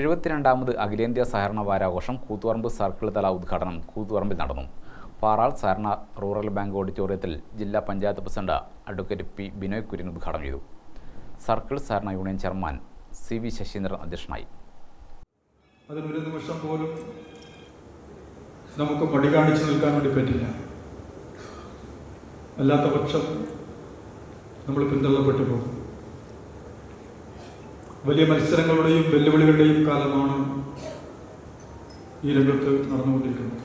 എഴുപത്തിരണ്ടാമത് അഖിലേന്ത്യാ സഹകരണ വാരാഘോഷം കൂത്തുപറമ്പ് സർക്കിൾ തല ഉദ്ഘാടനം കൂത്തുപറമ്പിൽ നടന്നു. പാറാൾ സഹകരണ റൂറൽ ബാങ്ക് ഓഡിറ്റോറിയത്തിൽ ജില്ലാ panchayat president advocate P Binoy Kurian ഉദ്ഘാടനം ചെയ്തു. സർക്കിൾ സഹകരണ union chairman C V Sasheendran അധ്യക്ഷനായി. അതിനൊരു നിമിഷം പോലും നമുക്ക് മടി കാണിച്ചു നിൽക്കാൻ വേണ്ടി പറ്റില്ല. അല്ലാത്ത പക്ഷം നമ്മൾ പിന്തള്ളപ്പെട്ടു പോകും. വലിയ മത്സരങ്ങളുടെയും വെല്ലുവിളികളുടെയും കാലമാണ് ഈ രംഗത്ത് നടന്നുകൊണ്ടിരിക്കുന്നത്.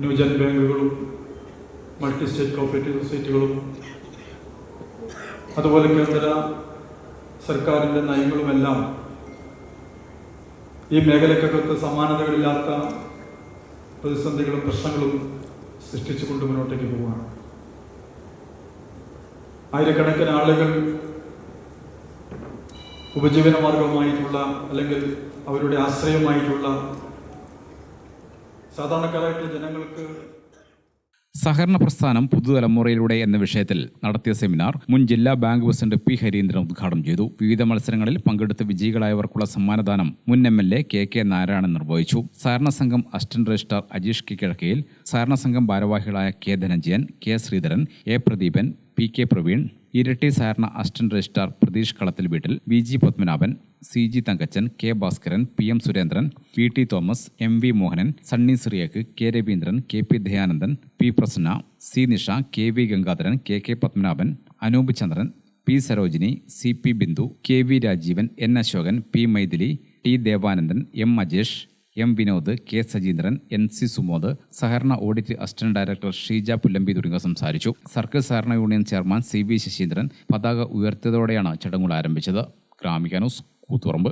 ന്യൂജൻ ബാങ്കുകളും മൾട്ടി സ്റ്റേറ്റ് കോപ്പറേറ്റീവ് സൊസൈറ്റികളും അതുപോലെ കേന്ദ്ര സർക്കാരിന്റെ നയങ്ങളുമെല്ലാം ഈ മേഖലക്കകത്ത് സമാനതകളില്ലാത്ത പ്രതിസന്ധികളും പ്രശ്നങ്ങളും സൃഷ്ടിച്ചുകൊണ്ട് മുന്നോട്ടേക്ക് പോവുകയാണ്. ആയിരക്കണക്കിന് ആളുകൾ ഉപജീവന മാർഗമായിട്ടുള്ള അല്ലെങ്കിൽ അവരുടെ ആശ്രയമായിട്ടുള്ള സാധാരണക്കാരായിട്ടുള്ള ജനങ്ങൾക്ക് സഹകരണ പ്രസ്ഥാനം പുതുതലമുറയിലൂടെ എന്ന വിഷയത്തിൽ നടത്തിയ സെമിനാർ മുൻ ജില്ലാ ബാങ്ക് പ്രസിഡന്റ് പി ഹരീന്ദ്രൻ ഉദ്ഘാടനം ചെയ്തു. വിവിധ മത്സരങ്ങളിൽ പങ്കെടുത്ത് വിജയികളായവർക്കുള്ള സമ്മാനദാനം മുൻ M L A K K Narayanan നിർവഹിച്ചു. സഹകരണ സംഘം assistant registrar Ajeesh K Kizhakkayil സഹകരണ സംഘം ഭാരവാഹികളായ K Dhananjayan K Sreedharan A Pradeepan P K Praveen Iritty സഹകരണ അസിസ്റ്റന്റ് രജിസ്ട്രാർ പ്രതീഷ് കളത്തിൽ വീട്ടിൽ V G Padmanabhan C G Thankachan K Bhaskaran P M Surendran P T Thomas M V Mohanan Sunny Cyriac K Raveendran K P Dayanandan P Prasanna C Nisha K V Gangadharan K K Padmanabhan Anoop Chandran P Sarojini C P Bindu K V Rajeevan N Asokan P Mythili T Devanandan M Ajesh M Vinod K Sajeendran N C Sumod സഹകരണ audit assistant director Sheeja Pullambi തുടങ്ങിയവർ സംസാരിച്ചു. Circle സഹകരണ union chairman C V Sasheendran പതാക ഉയർത്തിയതോടെയാണ് ചടങ്ങുകൾ ആരംഭിച്ചത്. Gramika news Koothuparamba.